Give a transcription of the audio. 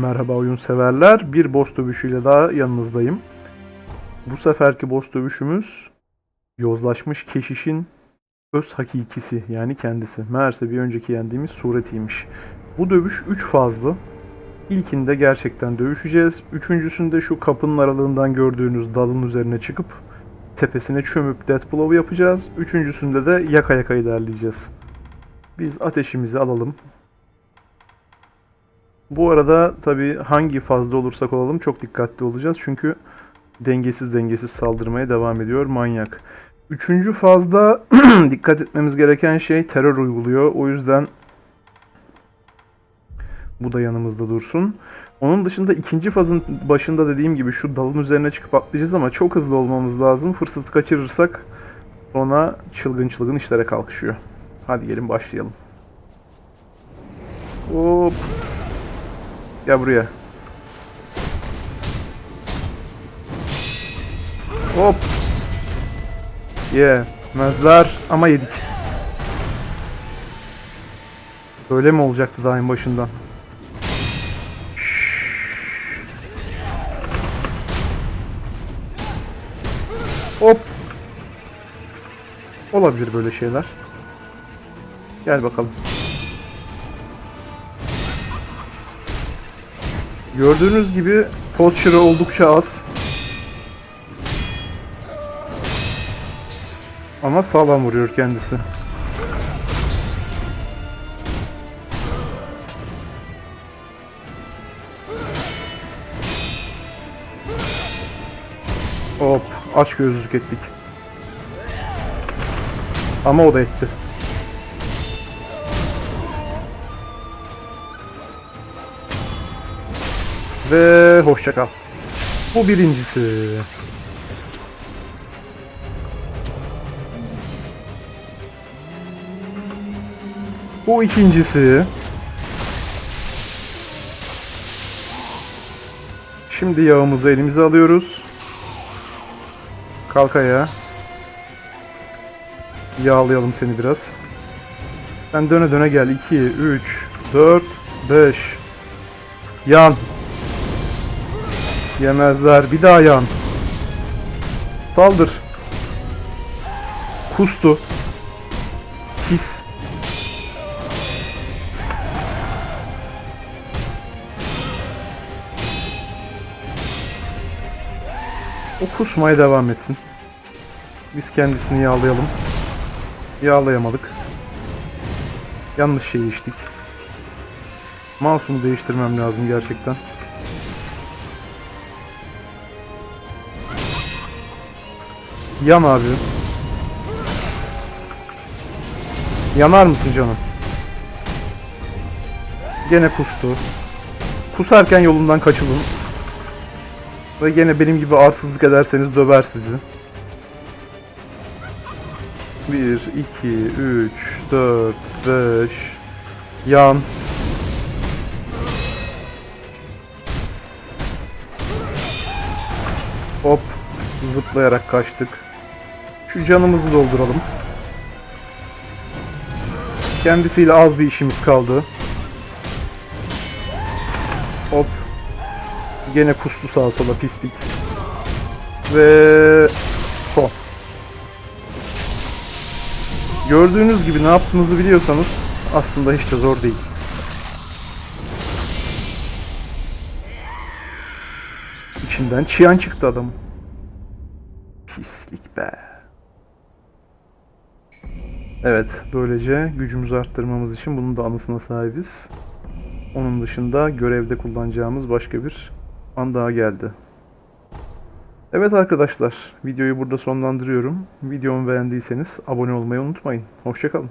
Merhaba oyun severler. Bir boss dövüşüyle daha yanınızdayım. Bu seferki boss dövüşümüz yozlaşmış keşişin öz hakikisi yani kendisi. Meğerse bir önceki yendiğimiz suretiymiş. Bu dövüş 3 fazlı. İlkinde gerçekten dövüşeceğiz. Üçüncüsünde şu kapının aralığından gördüğünüz dalın üzerine çıkıp tepesine çömüp death blow yapacağız. Üçüncüsünde de yaka yaka ilerleyeceğiz. Biz ateşimizi alalım. Bu arada tabi hangi fazla olursak olalım çok dikkatli olacağız. Çünkü dengesiz dengesiz saldırmaya devam ediyor manyak. Üçüncü fazda dikkat etmemiz gereken şey terör uyguluyor. O yüzden bu da yanımızda dursun. Onun dışında ikinci fazın başında dediğim gibi şu dalın üzerine çıkıp atlayacağız ama çok hızlı olmamız lazım. Fırsatı kaçırırsak sonra çılgın çılgın işlere kalkışıyor. Hadi gelin başlayalım. Hop. Gel buraya. Hop. Yemezler ama yedik. Böyle mi olacaktı daha en başından? Hop. Olabilir böyle şeyler. Gel bakalım. Gördüğünüz gibi Poacher'ı oldukça az. Ama sağlam vuruyor kendisi. Hop, aç gözlük ettik. Ama o da etti. Ve hoşça kal. Bu birincisi. Bu ikincisi. Şimdi yağımızı elimize alıyoruz. Kalk ayağa. Yağlayalım seni biraz. Sen döne döne gel. 2, 3, 4, 5. Yan. Yemezler. Bir daha yan. Saldır. Kustu. Pis. O kusmaya devam etsin. Biz kendisini yağlayalım. Yağlayamadık. Yanlış şeyi içtik. Mouse'umu değiştirmem lazım gerçekten. Yan abi. Yanar mısın canım? Gene kustu. Kusarken yolundan kaçılın. Ve gene benim gibi arsızlık ederseniz döver sizi. 1, 2, 3, 4, 5. Yan. Hop. Zıplayarak kaçtık. Şu canımızı dolduralım. Kendisiyle az bir işimiz kaldı. Hop. Gene kustu sağa sola pislik. Ve son. Gördüğünüz gibi ne yaptığınızı biliyorsanız aslında hiç de zor değil. İçinden çiyan çıktı adam. Pislik be. Evet, böylece gücümüzü arttırmamız için bunun da anısına sahibiz. Onun dışında görevde kullanacağımız başka bir an daha geldi. Evet arkadaşlar, videoyu burada sonlandırıyorum. Videomu beğendiyseniz abone olmayı unutmayın. Hoşçakalın.